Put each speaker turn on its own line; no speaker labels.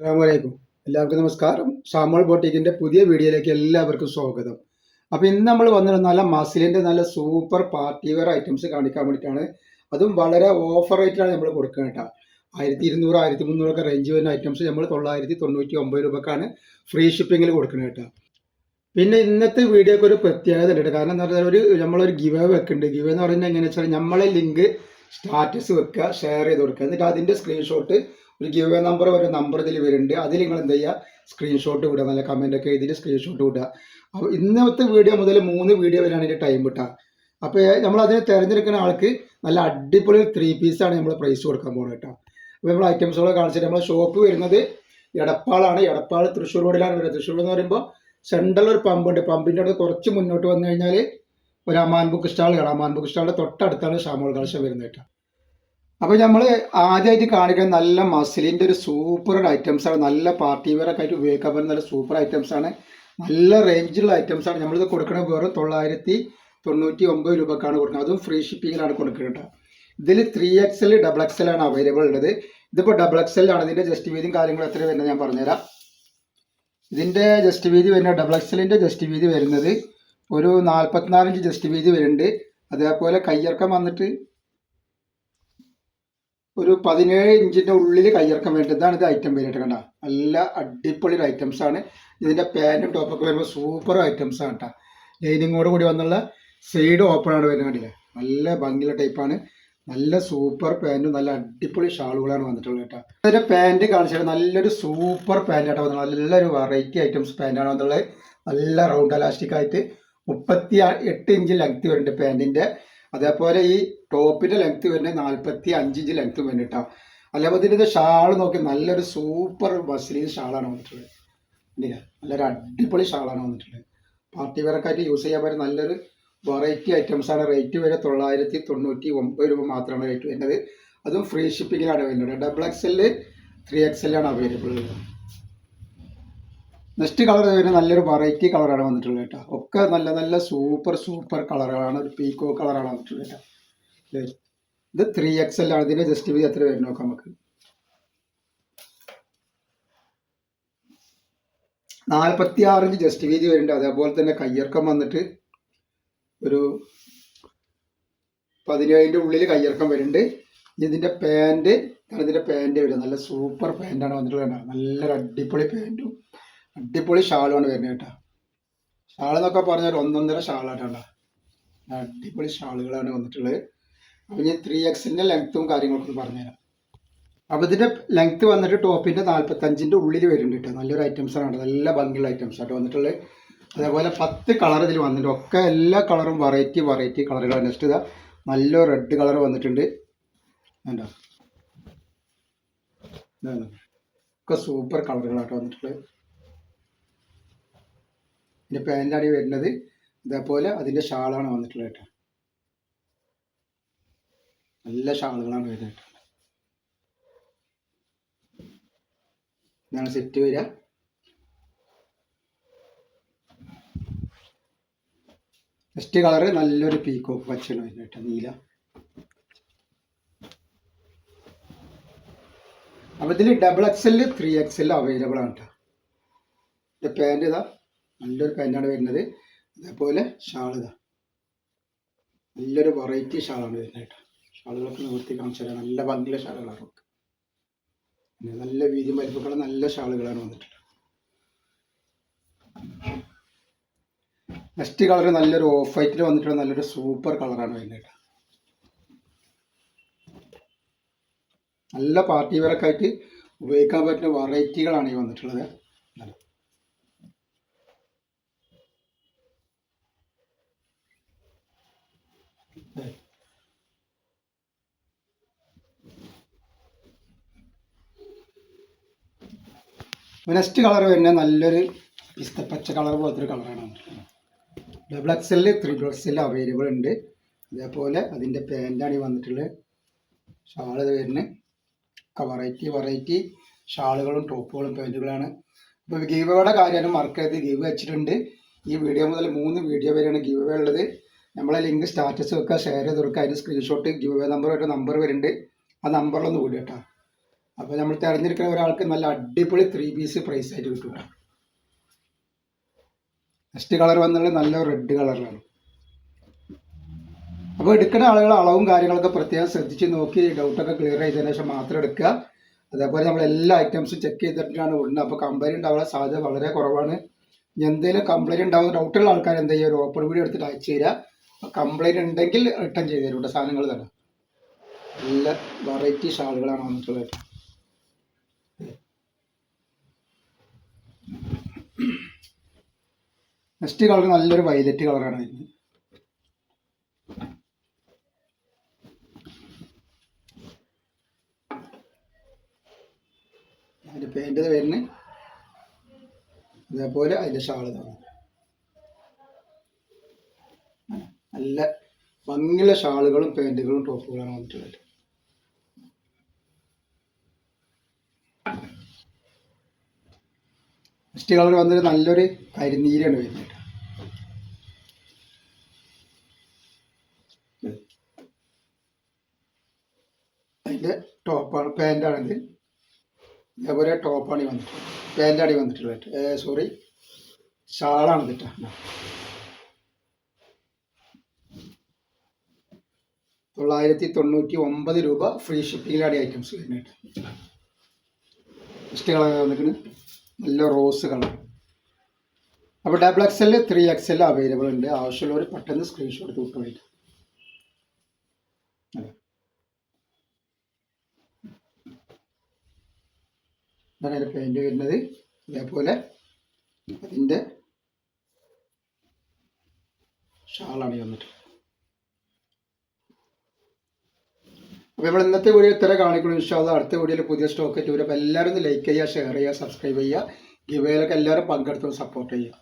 അസ്സാമലൈക്കും എല്ലാവർക്കും നമസ്കാരം. സാമോൾ ബോട്ടിക്കിന്റെ പുതിയ വീഡിയോയിലേക്ക് എല്ലാവർക്കും സ്വാഗതം. അപ്പോൾ ഇന്ന് നമ്മൾ വന്നിട്ട് നല്ല മസിലിന്റെ നല്ല സൂപ്പർ പാർട്ടി വെയർ ഐറ്റംസ് കാണിക്കാൻ വേണ്ടിയിട്ടാണ്. അതും വളരെ ഓഫർ റേറ്റിലാണ് നമ്മൾ കൊടുക്കുക കേട്ടോ. ആയിരത്തി ഇരുന്നൂറ് ആയിരത്തി മുന്നൂറൊക്കെ റേഞ്ച് വരുന്ന ഐറ്റംസ് നമ്മൾ തൊള്ളായിരത്തി തൊണ്ണൂറ്റി ഒമ്പത് രൂപക്കാണ് ഫ്രീ ഷിപ്പിംഗിൽ കൊടുക്കുന്നത് കേട്ടോ. പിന്നെ ഇന്നത്തെ വീഡിയോക്ക് ഒരു പ്രത്യേകത ഉണ്ട് കാരണം എന്താ പറഞ്ഞാൽ ഒരു നമ്മളൊരു ഗിവ് വെക്കുന്നുണ്ട്. ഗിവ് എന്ന് പറഞ്ഞാൽ എങ്ങനെയാ വെച്ചാൽ നമ്മളെ ലിങ്ക് സ്റ്റാറ്റസ് വെക്കുക ഷെയർ ചെയ്ത് കൊടുക്കുക. എന്നിട്ട് അതിന്റെ സ്ക്രീൻഷോട്ട് ഒരു ഗിവ് എ നമ്പർ ഒരു നമ്പർ ഇതിൽ വരുന്നുണ്ട്. അതിൽ നിങ്ങൾ എന്ത് ചെയ്യുക? സ്ക്രീൻഷോട്ട് വിടുക നല്ല കമന്റ് ഒക്കെ എഴുതിയിട്ട് സ്ക്രീൻഷോട്ട് വിടുക അപ്പോൾ ഇന്നത്തെ വീഡിയോ മുതൽ മൂന്ന് വീഡിയോ വരെയാണ് ഇതിന്റെ ടൈം കിട്ടുക. അപ്പോൾ നമ്മൾ അതിനെ തിരഞ്ഞെടുക്കുന്ന ആൾക്ക് നല്ല അടിപൊളി ത്രീ പീസാണ് നമ്മൾ പ്രൈസ് കൊടുക്കാൻ പോകുന്നത് കേട്ടോ. അപ്പോൾ നമ്മൾ ഐറ്റംസുകൾ കാണിച്ചിട്ട് നമ്മൾ ഷോപ്പ് വരുന്നത് എടപ്പാളാണ്. എടപ്പാൾ തൃശ്ശൂർ റോഡിലാണ് വരുന്നത്. തൃശ്ശൂർ എന്ന് പറയുമ്പോൾ സെൻട്രൽ ഒരു പമ്പുണ്ട് പമ്പിന്റെ അടുത്ത് കുറച്ച് മുന്നോട്ട് വന്നു കഴിഞ്ഞാൽ ഒരു അമാൻ ബുക്ക് സ്റ്റാൾ കാണാം അമാൻ ബുക്ക് സ്റ്റാളിന്റെ തൊട്ടടുത്താണ് ഷാമോൾ കളക്ഷൻ വരുന്നത് കേട്ടോ. അപ്പോൾ നമ്മൾ ആദ്യമായിട്ട് കാണിക്കുന്ന നല്ല മസിലിന്റെ ഒരു സൂപ്പർ ഐറ്റംസ് ആണ്. നല്ല പാർട്ടി വെയർ ഒക്കെ ആയിട്ട് ഉപയോഗിക്കാൻ പറ്റുന്ന നല്ല സൂപ്പർ ഐറ്റംസ് ആണ്. നല്ല റേഞ്ചിലുള്ള ഐറ്റംസ് ആണ്. നമ്മളിത് കൊടുക്കുന്നത് വെറും തൊള്ളായിരത്തി തൊണ്ണൂറ്റി ഒമ്പത് രൂപക്കാണ് കൊടുക്കുന്നത്. അതും ഫ്രീ ഷിപ്പിങ്ങിലാണ് കൊടുക്കുന്നത് ഇതിൽ ത്രീ എക്സൽ ഡബിൾ എക്സൽ ആണ് അവൈലബിൾ ഉള്ളത്. ഇതിപ്പോൾ ഡബിൾ എക്സൽ ആണ്. ഇതിന്റെ ജസ്റ്റ് വീതിയും കാര്യങ്ങളും എത്ര വരുന്നത് ഞാൻ പറഞ്ഞുതരാം. ഇതിന്റെ ജസ്റ്റ് വീതി വരുന്ന ഡബിൾ എക്സലിന്റെ ജസ്റ്റ് വീതി വരുന്നത് ഒരു നാൽപ്പത്തിനാല് ഇഞ്ച് ജസ്റ്റ് വീതി വരുന്നുണ്ട്. അതേപോലെ കയ്യിറക്കം വന്നിട്ട് ഒരു പതിനേഴ് ഇഞ്ചിന്റെ ഉള്ളിൽ കയ്യിറക്കം വേണ്ടത് ഇതാണ് ഇത് ഐറ്റം വരുന്നത് കണ്ട? നല്ല അടിപൊളി ഒരു ഐറ്റംസ് ആണ്. ഇതിന്റെ പാന്റും ടോപ്പൊക്കെ വരുമ്പോൾ സൂപ്പർ ഐറ്റംസ് ആണ് കേട്ടോ. ലൈനിങ്ങോട് കൂടി വന്നുള്ള സൈഡ് ഓപ്പൺ ആണ് വരുന്നത് കണ്ടില്ല? നല്ല ഭംഗിയുള്ള ടൈപ്പാണ് നല്ല സൂപ്പർ പാന്റും നല്ല അടിപൊളി ഷാളുകളാണ് വന്നിട്ടുള്ളത് കേട്ടോ. അതിന്റെ പാന്റ് കാണിച്ചാൽ നല്ലൊരു സൂപ്പർ പാന്റ് ആട്ടോ വന്നത് നല്ലൊരു വെറൈറ്റി ഐറ്റംസ് പാന്റാണ് വന്നുള്ളത് നല്ല റൗണ്ട് അലാസ്റ്റിക് ആയിട്ട് മുപ്പത്തി എട്ട് ഇഞ്ച് ലെങ്ത് വരുന്നുണ്ട് പാന്റിന്റെ അതേപോലെ ഈ ടോപ്പിന്റെ ലെങ്ത് വരുന്നത് നാൽപ്പത്തി അഞ്ച് ഇഞ്ച് ലെങ്ത് വരുന്നുണ്ട് അതേപോലെ ഇതിന്റെ ഷാൾ നോക്കി നല്ലൊരു സൂപ്പർ വസ്ലീൻ ഷാളാണ് വന്നിട്ടുള്ളത്. നല്ലൊരു അടിപൊളി ഷാളാണ് വന്നിട്ടുള്ളത്. പാർട്ടി വെയറൊക്കെ യൂസ് ചെയ്യാൻ പറ്റുന്ന നല്ലൊരു വെറൈറ്റി ഐറ്റംസ് ആണ്. റേറ്റ് വരെ തൊള്ളായിരത്തി തൊണ്ണൂറ്റി ഒമ്പത് രൂപ മാത്രമാണ് റേറ്റ് വരുന്നത്. അതും ഫ്രീ ഷിപ്പിങ്ങിലാണ് വരുന്നത്. ഡബിൾ എക്സൽ ത്രീ ആണ് അവൈലബിൾ നെക്സ്റ്റ് കളർ വരുന്ന നല്ലൊരു വെറൈറ്റി കളറാണ് വന്നിട്ടുള്ളത് കേട്ടോ. ഒക്കെ നല്ല നല്ല സൂപ്പർ സൂപ്പർ കളറുകളാണ് ഒരു പീക്കോ കളറാണ് വന്നിട്ടുള്ളത് കേട്ടോ. ഇത് ത്രീ എക്സൽ ആണ്. ഇതിന്റെ ജസ്റ്റ് ബി എത്ര വരും നോക്കാം നമുക്ക്. നാൽപ്പത്തി ആറ് ഇഞ്ച് ജസ്റ്റ് വീതി വരുന്നുണ്ട്. അതേപോലെ തന്നെ കയ്യർക്കം വന്നിട്ട് ഒരു പതിനേഴിന്റെ ഉള്ളിൽ കയ്യർക്കം വരുന്നുണ്ട്. ഇതിന്റെ പാന്റ് ഇതിന്റെ പാന്റ് വരും നല്ല സൂപ്പർ പാന്റാണ് വന്നിട്ടുള്ളത്. നല്ലൊരു അടിപൊളി പാന്റും അടിപൊളി ഷാളുമാണ് വരുന്നത് കേട്ടോ. ഷാൾ എന്നൊക്കെ പറഞ്ഞാൽ ഒന്നൊന്നര ഷാളാണ് കേട്ടോ. അടിപൊളി ഷാളുകളാണ് വന്നിട്ടുള്ളത്. അപ്പം ഞാൻ ത്രീ എക്സിന്റെ ലെങ്ത്തും കാര്യങ്ങളൊക്കെ ഒന്ന് പറഞ്ഞുതരാം. അപ്പോൾ ഇതിന്റെ ലെങ്ത്ത് വന്നിട്ട് ടോപ്പിന്റെ നാൽപ്പത്തഞ്ചിന്റെ ഉള്ളിൽ വരുന്നുണ്ട് കേട്ടോ. നല്ലൊരു ഐറ്റംസ് ആണ് നല്ല ഭംഗിയുള്ള ഐറ്റംസ് ആട്ടോ വന്നിട്ടുള്ളത്. അതേപോലെ പത്ത് കളർ ഇതിൽ വന്നിട്ടുണ്ട്. ഒക്കെ എല്ലാ കളറും വെറൈറ്റി വെറൈറ്റി നെക്സ്റ്റ് ഇതാ നല്ല റെഡ് കളർ വന്നിട്ടുണ്ട്. എന്താ ഒക്കെ സൂപ്പർ കളറുകളാട്ടോ വന്നിട്ടുള്ളത്. ഇതിന്റെ പാന്റാണ് ഈ വരുന്നത്. ഇതേപോലെ അതിന്റെ ഷാളാണ് വന്നിട്ടുള്ളത് കേട്ടോ. നല്ല ഷാളുകളാണ് വരുന്നത് കേട്ടോ. ഇതാണ് സെറ്റ് വരിക. നെക്സ്റ്റ് കളറ് നല്ലൊരു പീക്കോക്ക് പച്ചയാണ് വരുന്നത് കേട്ടോ നീല. അപ്പോൾ ഇതിൽ double X L three X L available ആണ് കേട്ടോ. ഇത് പാന്റ് ഇതാ. നല്ലൊരു പാന്റാണ് വരുന്നത്. അതേപോലെ ഷാളുക നല്ലൊരു വെറൈറ്റി ഷാളാണ് വരുന്നത് കേട്ടോ. ഷാളുകളൊക്കെ നിവർത്തി കാണിച്ചു തരാം. നല്ല ഭംഗിയുള്ള ഷാളുകളാണ് നമുക്ക് പിന്നെ നല്ല വീതി മരുപ്പുള്ള നല്ല ഷാളുകളാണ് വന്നിട്ടുള്ളത്. നെക്സ്റ്റ് കളർ നല്ലൊരു ഓഫ് വൈറ്റിൽ വന്നിട്ടുള്ള നല്ലൊരു സൂപ്പർ കളറാണ് വരുന്നത് കേട്ടോ. നല്ല പാർട്ടി വെയറൊക്കെ ആയിട്ട് ഉപയോഗിക്കാൻ പറ്റുന്ന വെറൈറ്റികളാണ് ഈ വന്നിട്ടുള്ളത്. നെക്സ്റ്റ് കളർ വരുന്ന നല്ലൊരു പിസ്ത പച്ച കളർ പോലത്തെ ഒരു കളറാണ് double XL three XL available ഉണ്ട്. അതേപോലെ അതിന്റെ പാന്റാണ് ഈ വന്നിട്ടുള്ളത്. ഇത് വരുന്നത്. വെറൈറ്റി വെറൈറ്റി ഷാളുകളും ടോപ്പുകളും പാന്റുകളാണ് അപ്പോൾ ഗീവയുടെ കാര്യമാണ് മറക്കരുത് ഗീവ് വെച്ചിട്ടുണ്ട്. ഈ വീഡിയോ മുതൽ മൂന്ന് വീഡിയോ വരെയാണ് ഗീവ് ഉള്ളത്. നമ്മളെ ലിങ്ക് സ്റ്റാറ്റസ് വെക്കുക ഷെയർ ചെയ്ത് കൊടുക്കുക അതിന് സ്ക്രീൻഷോട്ട് ഗീവ് നമ്പർ ഒരു നമ്പർ വരുന്നുണ്ട്. ആ നമ്പറിലൊന്ന് വിടുക കേട്ടോ അപ്പോൾ നമ്മൾ തിരഞ്ഞെടുക്കുന്ന ഒരാൾക്ക് നല്ല അടിപൊളി ത്രീ പീസ് പ്രൈസ് ആയിട്ട് കിട്ടും നെക്സ്റ്റ് കളർ വന്നുള്ളത് നല്ല റെഡ് കളറിലാണ് അപ്പോൾ എടുക്കുന്ന ആളുകൾ അളവും കാര്യങ്ങളൊക്കെ പ്രത്യേകം ശ്രദ്ധിച്ച് നോക്കി ഡൗട്ടൊക്കെ ക്ലിയർ ചെയ്തതിന് ശേഷം മാത്രം എടുക്കുക അതേപോലെ നമ്മൾ എല്ലാ ഐറ്റംസും ചെക്ക് ചെയ്തിട്ടാണ് വിടുന്നത്. അപ്പോൾ കംപ്ലൈന്റ് ഉണ്ടാവാൻ സാധ്യത വളരെ കുറവാണ്. എന്തെങ്കിലും കംപ്ലൈന്റ് ഉണ്ടാവുന്ന ഡൗട്ടുള്ള ആൾക്കാർ എന്താ ചെയ്യുക ഒരു ഓപ്പൺ വീഡിയോ എടുത്തിട്ട് അയച്ചു തരിക. കംപ്ലൈന്റ് ഉണ്ടെങ്കിൽ റിട്ടേൺ ചെയ്ത് തരും സാധനങ്ങൾ തന്നെ. നല്ല വെറൈറ്റി ഷാളുകളാണ് വന്നിട്ടുള്ളത്. നെക്സ്റ്റ് കളർ നല്ലൊരു വയലറ്റ് കളറാണ് വരുന്നത്. അതിന്റെ പാന്റ് വരുന്നത്. അതേപോലെ അതിന്റെ ഷാൾ തന്നെ നല്ല ഭംഗിയുള്ള ഷാളുകളും പാന്റുകളും ടോപ്പുകളാണ് വന്നിട്ടുള്ളത്. നെക്സ്റ്റ് കളർ വന്നിട്ട് നല്ലൊരു കരിനീരാണ് വരുന്നത്. അതിന്റെ ടോപ്പാണ് പാന്റാണിത് ഇതേപോലെ ടോപ്പാണ് ഈ വന്നിട്ടുള്ളത്. പാന്റാണ് വന്നിട്ടുള്ളത്. സോറി ഷാളാണ് ഇതിട്ടാ. തൊള്ളായിരത്തി തൊണ്ണൂറ്റി ഒമ്പത് രൂപ ഫ്രീ ഷിപ്പിങ്ങിലാണ് ഐറ്റംസ് വരുന്നത്. ഫസ്റ്റ് കളർ വന്നിട്ട് നല്ല റോസ് കളർ അപ്പോൾ double X L three X L available ഉണ്ട്. ആവശ്യമുള്ളവർ പെട്ടെന്ന് സ്ക്രീൻഷോട്ട് വിട്ടു ഇതാണ് അതിന്റെ പെയിന്റ് വരുന്നത്. ഇതേപോലെ അതിന്റെ ഷാളാണ് വന്നിട്ട്. അപ്പോൾ നമ്മൾ ഇന്നത്തെ വീഡിയോ ഇത്ര കാണിക്കണം. ഇൻഷാല്ല അടുത്ത വീഡിയോയിൽ പുതിയ സ്റ്റോക്ക് അപ്പോൾ എല്ലാവരും ഒന്ന് ലൈക്ക് ചെയ്യുക ഷെയർ ചെയ്യുക സബ്സ്ക്രൈബ് ചെയ്യുക. ഗിവേലൊക്കെ എല്ലാവരും പങ്കെടുത്ത് സപ്പോർട്ട് ചെയ്യുക.